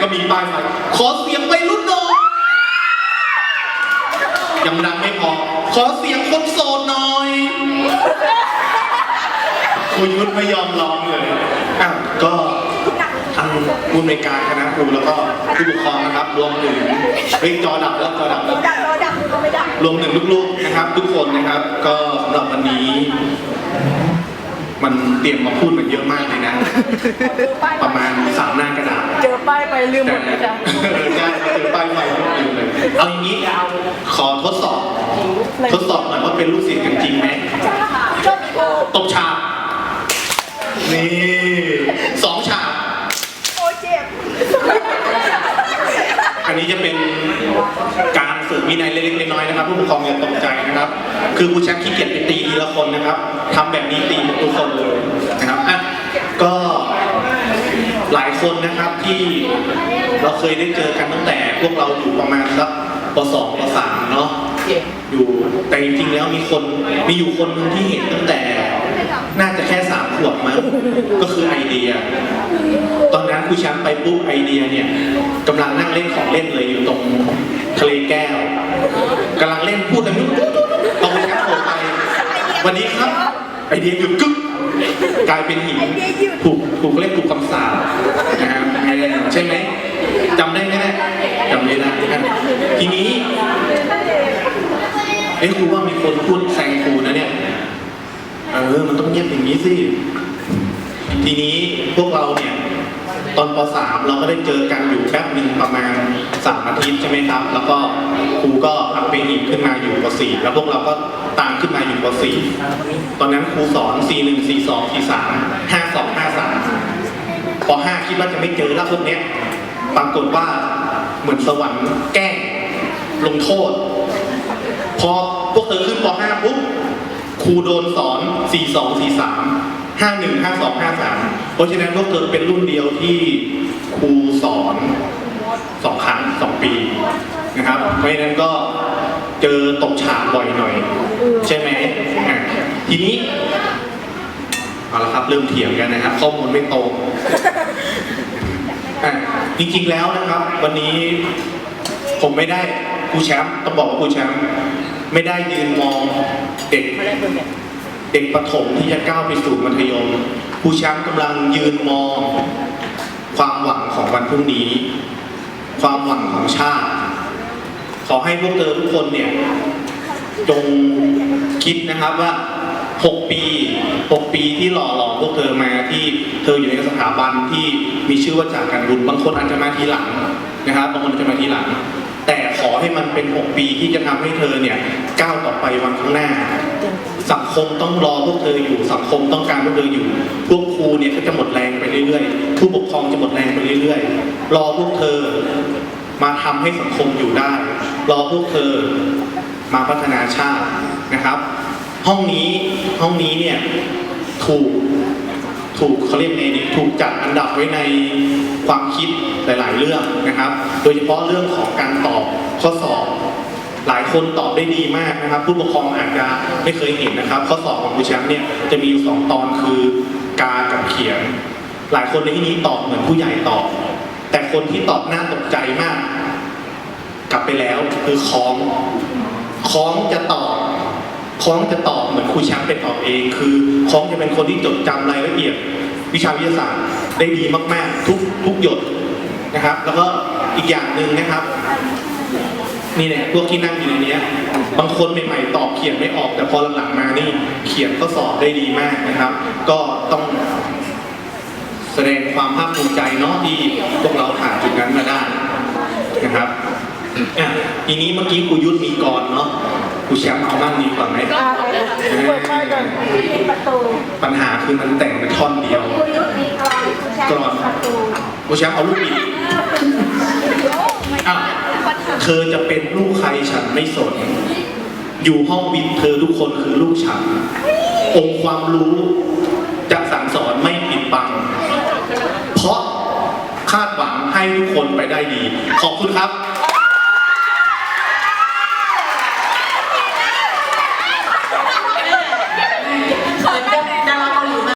ไหนๆก็มีป้ายไฟขอเสียงไปรุ่นหน่อยยังดังไม่พอ ขอเสียงคนโสดหน่อยครูยุทธไม่ยอมร้องเลยอะก็ทางผู้อำนวยการคณะครูแล้วก็ผู้ปกครองนะครับ รวมถึงเฮ้ยจอดับแล้วจอดับแล้วดักเราดักก็ไม่ดักรวมถึงลูกๆนะครับ ทุกคนนะครับ ก็สำหรับวันนี้ มันเตรียมมาพูดมันเยอะมากเลยนะ ประมาณสามหน้ากระดาษเจอป้ายไปลืมหมดเลยจ้ะเออใช่เจอป้ายไฟก็ลืมเลยเอาอย่างนี้ขอทดสอบ ทดสอบหน่อยว่าเป็นลูกศิษย์กันจริงไหมชอบโอ้ตบฉากนี่สองฉากโอ้เจ็บ อันนี้จะเป็นการฝึก วินัยเล็กๆน้อยๆนะครับผู้ปกครองอย่าตกใจนะครับ คือครูแชมป์ขี้เกียจไปตีทีละคนนะครับทำแบบนี้ตีทุกคนเลยนะครับอะก็หลายคนนะครับที่เราเคยได้เจอกันตั้งแต่พวกเราอยู่ประมาณสักป .2 ป .3 เนาะอยู่แต่จริงๆแล้วมีคนมีอยู่คนหนึงที่เห็นตั้งแต่ น่าจะแค่สามขวบมั้งก็คือไอเดีย ตอนนั้นครูแชมป์ไปปุ๊บไอเดียเนี่ยกำลังนั่งเล่นของเล่นเลยอยู่ตรงทะเล กำลังเล่นพูดกันอยู่เอาครูแชมป์โผล่ไป วันนี้ครับ ไอเดียหยุดกึ๊กกลายเป็นหินถูกถูกเล่นถูกคำสาปนะครับใช่ไหมจำได้ไหมเนี่ยจำได้นะทีนี้เอ้ครูว่ามีคนพูดแซงครูนะเนี่ยเออมันต้องเงียบอย่างนี้สิทีนี้พวกเราเนี่ย ตอนป .3 เราก็ได้เจอกันอยู่แป๊บหนึ่งประมาณสามอาทิตย์ใช่ไหมครับ แล้วก็ครูก็อัปเปอีกขึ้นมาอยู่ป .4 แล้วพวกเราก็ตามขึ้นมาอยู่ป .4 ตอนนั้นครูสอน C1 C2 C3 52 53ป .5 คิดว่าจะไม่เจอแล้วพวกเนี้ยปรากฏว่าเหมือนสวรรค์แกล้งลงโทษ พอพวกเธอขึ้นป .5 ปุ๊บครูโดนสอน 4 2 4 3 5 1 5 2 5 3เพราะฉะนั้นพวกเธอเป็นรุ่นเดียวที่ครูสอนสองครั้งสองปีนะครับ เพราะฉะนั้นก็เจอตกฉากบ่อยหน่อย ใช่ไหมทีนี้เอาละครับเริ่มเถียงกันนะครับข้อมูลไม่ตรงจริงๆแล้วนะครับ วันนี้ผมไม่ได้ครูแชมป์ต้องบอกว่าครูแชมป์ไม่ได้ยืนมองเด็ก เด็กประถมที่จะก้าวไปสู่มัธยมครูแชมป์กำลังยืนมอง ความหวังของวันพรุ่งนี้ ความหวังของชาติ ขอให้พวกเธอทุกคนเนี่ยจงคิดนะครับว่า 6 ปี 6 ปีที่หล่อหลอมพวกเธอมาที่เธออยู่ในสถาบันที่มีชื่อว่าจากการบุญบางคนอาจจะมาทีหลังนะครับบางคนอาจจะมาทีหลัง แต่ขอให้มันเป็น 6 ปีที่จะทำให้เธอเนี่ยก้าวต่อไปวันข้างหน้า สังคมต้องรอพวกเธออยู่ สังคมต้องการพวกเธออยู่ พวกครูเนี่ยก็จะหมดแรงไปเรื่อยๆ ผู้ปกครองจะหมดแรงไปเรื่อยๆ รอพวกเธอมาทำให้สังคมอยู่ได้ รอพวกเธอมาพัฒนาชาตินะครับ ห้องนี้ห้องนี้เนี่ยถูก ถูกเขาเรียกไงดีถูกจัดอันดับไว้ในความคิดหลาย ๆ เรื่องนะครับ โดยเฉพาะเรื่องของการตอบข้อสอบหลายคนตอบได้ดีมากนะครับ ผู้ปกครองอาจจะไม่เคยเห็นนะครับ ข้อสอบของครูแชมป์เนี่ยจะมีอยู่สองตอนคือกากับเขียน หลายคนในที่นี้ตอบเหมือนผู้ใหญ่ตอบ แต่คนที่ตอบน่าตกใจมาก กลับไปแล้วคือคล้องคล้องจะตอบ คล้องจะตอบเหมือนครูแชมป์เป็นตอบเอง คือคล้องจะเป็นคนที่จดจำรายละเอียด วิชาวิทยาศาสตร์ได้ดีมาก ๆ ทุกทุกหยดนะครับ แล้วก็อีกอย่างหนึ่งนะครับนี่เนี่ยพวกที่นั่งอยู่ในนี้บางคนใหม่ๆตอบเขียนไม่ออก แต่พอหลังๆมานี่ เขียนก็สอบได้ดีมากนะครับ ก็ต้องแสดงความภาคภูมิใจเนาะที่พวกเราผ่านจุดนั้นมาได้นะครับอะทีนี้เมื่อกี้ครูยุทธมีกรเนาะ ครูแชมป์เอามั่งดีกว่าไหมเปิดป้าก่อนประตูปัญหาคือมันแต่งเป็นท่อนเดียวคุณยุทธมีกรอนคุณแชมป์ประตูครูแชมป์เอาลูกอีกอะเธอจะเป็นลูกใครฉันไม่สน อยู่ห้องวิทย์เธอทุกคนคือลูกฉัน องค์ความรู้จะสั่งสอนไม่ปิดบัง เพราะคาดหวังให้ทุกคนไปได้ดี ขอบคุณครับ